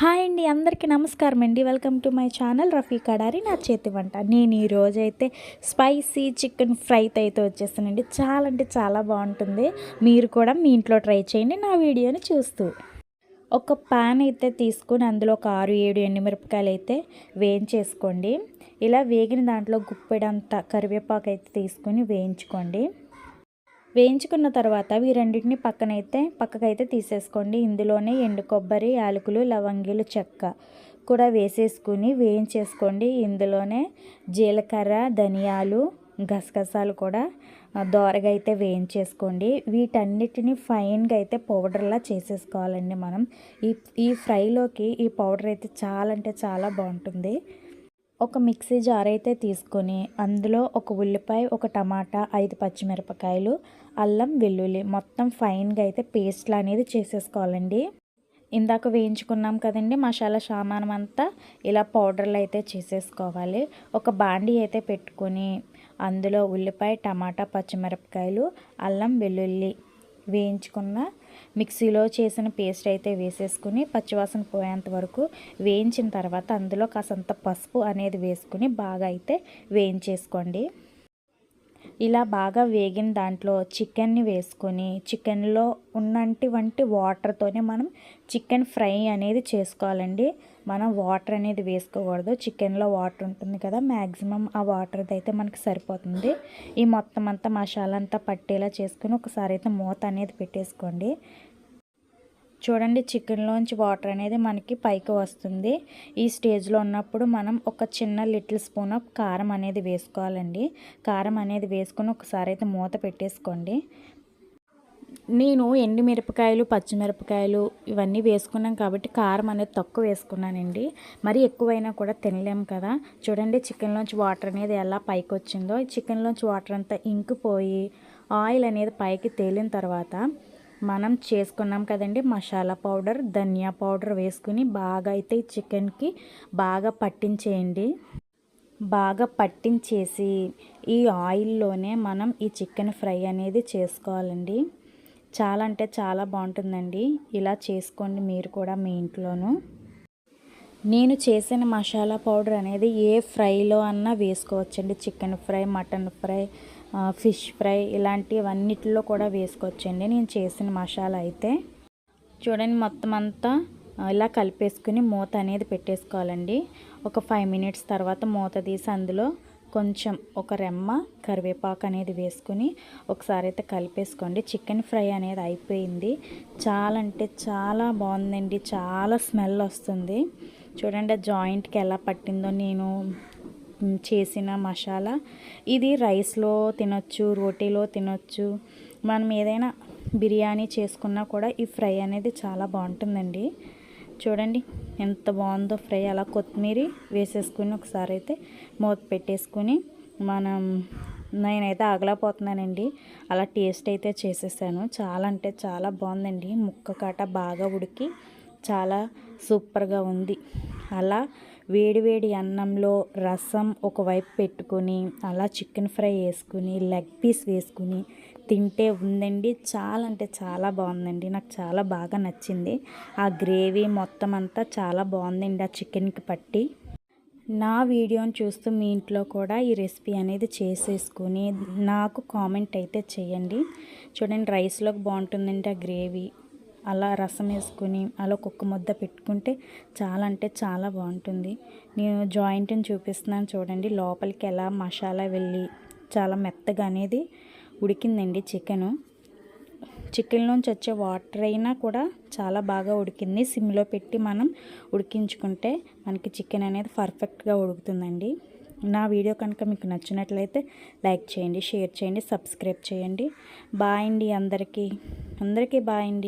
Hi అండి అందరికీ నమస్కారం అండి. Welcome to my channel Rafi Kadari నా చేతి వంట. నేను ఈరోజు అయితే స్పైసీ చికెన్ ఫ్రైతో అయితే వచ్చేస్తానండి. చాలా అంటే చాలా బాగుంటుంది. మీరు కూడా మీ ఇంట్లో ట్రై చేయండి నా వీడియోని చూస్తూ. ఒక పాన్ అయితే తీసుకుని అందులో ఒక ఆరు ఏడు ఎండుమిరపకాయలు అయితే వేయించేసుకోండి. ఇలా వేగిన దాంట్లో గుప్పెడంత కరివేపాకు అయితే తీసుకుని వేయించుకోండి. వేయించుకున్న తర్వాత ఈ రెండింటిని పక్కనైతే పక్కకైతే తీసేసుకోండి. ఇందులోనే ఎండు కొబ్బరి యాలకులు లవంగిలు చెక్క కూడా వేసేసుకుని వేయించేసుకోండి. ఇందులోనే జీలకర్ర ధనియాలు గసగసాలు కూడా దోరగా అయితే వేయించేసుకోండి. వీటన్నిటిని ఫైన్గా అయితే పౌడర్లా చేసేసుకోవాలండి మనం. ఈ ఈ ఫ్రైలోకి ఈ పౌడర్ అయితే చాలా అంటే చాలా బాగుంటుంది. ఒక మిక్సీ జార్ అయితే తీసుకొని అందులో ఒక ఉల్లిపాయ ఒక టమాటా ఐదు పచ్చిమిరపకాయలు అల్లం వెల్లుల్లి మొత్తం ఫైన్గా అయితే పేస్ట్లు అనేది చేసేసుకోవాలండి. ఇందాక వేయించుకున్నాం కదండి మసాలా సామానం అంతా ఇలా పౌడర్లు అయితే చేసేసుకోవాలి. ఒక బాండి అయితే పెట్టుకొని అందులో ఉల్లిపాయ టమాటా పచ్చిమిరపకాయలు అల్లం వెల్లుల్లి వేయించుకున్న మిక్సీలో చేసిన పేస్ట్ అయితే వేసేసుకుని పచ్చివాసన పోయేంత వరకు వేయించిన తర్వాత అందులో కాసంత పసుపు అనేది వేసుకుని బాగా అయితే వేయించేసుకోండి. ఇలా బాగా వేగిన దాంట్లో చికెన్ని వేసుకొని చికెన్లో ఉన్నంటి వంటి వాటర్తోనే మనం చికెన్ ఫ్రై అనేది చేసుకోవాలండి. మనం వాటర్ అనేది వేసుకోకూడదు. చికెన్లో వాటర్ ఉంటుంది కదా మ్యాక్సిమం ఆ వాటర్ అయితే మనకి సరిపోతుంది. ఈ మొత్తం అంతా మసాలా అంతా పట్టేలా చేసుకుని ఒకసారి అయితే మూత అనేది పెట్టేసుకోండి. చూడండి చికెన్లోంచి వాటర్ అనేది మనకి పైకి వస్తుంది. ఈ స్టేజ్లో ఉన్నప్పుడు మనం ఒక చిన్న లిటిల్ స్పూన్ ఆఫ్ కారం అనేది వేసుకోవాలండి. కారం అనేది వేసుకొని ఒకసారి అయితే మూత పెట్టేసుకోండి. నేను ఎండుమిరపకాయలు పచ్చిమిరపకాయలు ఇవన్నీ వేసుకున్నాం కాబట్టి కారం అనేది తక్కువ వేసుకున్నానండి. మరి ఎక్కువైనా కూడా తినలేము కదా. చూడండి చికెన్లోంచి వాటర్ అనేది ఎలా పైకి వచ్చిందో. చికెన్లోంచి వాటర్ అంతా ఇంకిపోయి ఆయిల్ అనేది పైకి తేలిన తర్వాత మనం చేసుకున్నాం కదండి మసాలా పౌడర్ ధనియా పౌడర్ వేసుకుని బాగా అయితే చికెన్కి బాగా పట్టించేయండి. బాగా పట్టించేసి ఈ ఆయిల్లోనే మనం ఈ చికెన్ ఫ్రై అనేది చేసుకోవాలండి. చాలా అంటే చాలా బాగుంటుందండి. ఇలా చేసుకోండి మీరు కూడా మీ ఇంట్లోనూ. నేను చేసిన మసాలా పౌడర్ అనేది ఏ ఫ్రైలో అన్నా వేసుకోవచ్చండి. Chicken fry mutton fry fish fry ఇలాంటివన్నిటిలో కూడా వేసుకోవచ్చండి. నేను చేసిన మసాలా అయితే చూడండి మొత్తం అంతా ఇలా కలిపేసుకుని మూత అనేది పెట్టేసుకోవాలండి. ఒక ఫైవ్ మినిట్స్ తర్వాత మూత తీసి అందులో కొంచెం ఒక రెమ్మ కరివేపాకు అనేది వేసుకుని ఒకసారి అయితే కలిపేసుకోండి. చికెన్ ఫ్రై అనేది అయిపోయింది. చాలా అంటే చాలా బాగుందండి. చాలా స్మెల్ వస్తుంది. చూడండి ఆ జాయింట్కి ఎలా పట్టిందో నేను చేసిన మసాలా. ఇది రైస్లో తినొచ్చు రోటీలో తినొచ్చు. మనం ఏదైనా బిర్యానీ చేసుకున్నా కూడా ఈ ఫ్రై అనేది చాలా బాగుంటుందండి. చూడండి ఎంత బాగుందో ఫ్రై. అలా కొత్తిమీర వేసేసుకుని ఒకసారి అయితే మూత పెట్టేసుకుని మనం నేనైతే ఆగలేకపోతున్నానండి. అలా టేస్ట్ అయితే చేసేసాను. చాలా అంటే చాలా బాగుందండి. ముక్క కాట బాగా ఉడికి చాలా సూపర్గా ఉంది. అలా వేడివేడి అన్నంలో రసం ఒకవైపు పెట్టుకొని అలా చికెన్ ఫ్రై వేసుకుని లెగ్ పీస్ వేసుకుని తింటే ఉందండి. చాలా అంటే చాలా బాగుందండి. నాకు చాలా బాగా నచ్చింది. ఆ గ్రేవీ మొత్తం అంతా చాలా బాగుందండి ఆ చికెన్కి పట్టి. నా వీడియోని చూస్తూ మీ ఇంట్లో కూడా ఈ రెసిపీ అనేది చేసేసుకుని నాకు కామెంట్ అయితే చేయండి. చూడండి రైస్లోకి బాగుంటుందండి ఆ గ్రేవీ. అలా రసం వేసుకొని అలా కుక్క ముద్ద పెట్టుకుంటే చాలా అంటే చాలా బాగుంటుంది. నేను జాయింట్ని చూపిస్తున్నాను చూడండి. లోపలికి ఎలా మసాలా వెళ్ళి చాలా మెత్తగా అనేది ఉడికిందండి చికెను. చికెన్లోంచి వచ్చే వాటర్ అయినా కూడా చాలా బాగా ఉడికింది. సిమ్లో పెట్టి మనం ఉడికించుకుంటే మనకి చికెన్ అనేది పర్ఫెక్ట్గా ఉడుకుతుందండి. నా వీడియో కనుక మీకు నచ్చినట్లయితే లైక్ చేయండి షేర్ చేయండి సబ్స్క్రైబ్ చేయండి. బాయ్ అండి అందరికీ. అందరికీ బాయ్ అండి.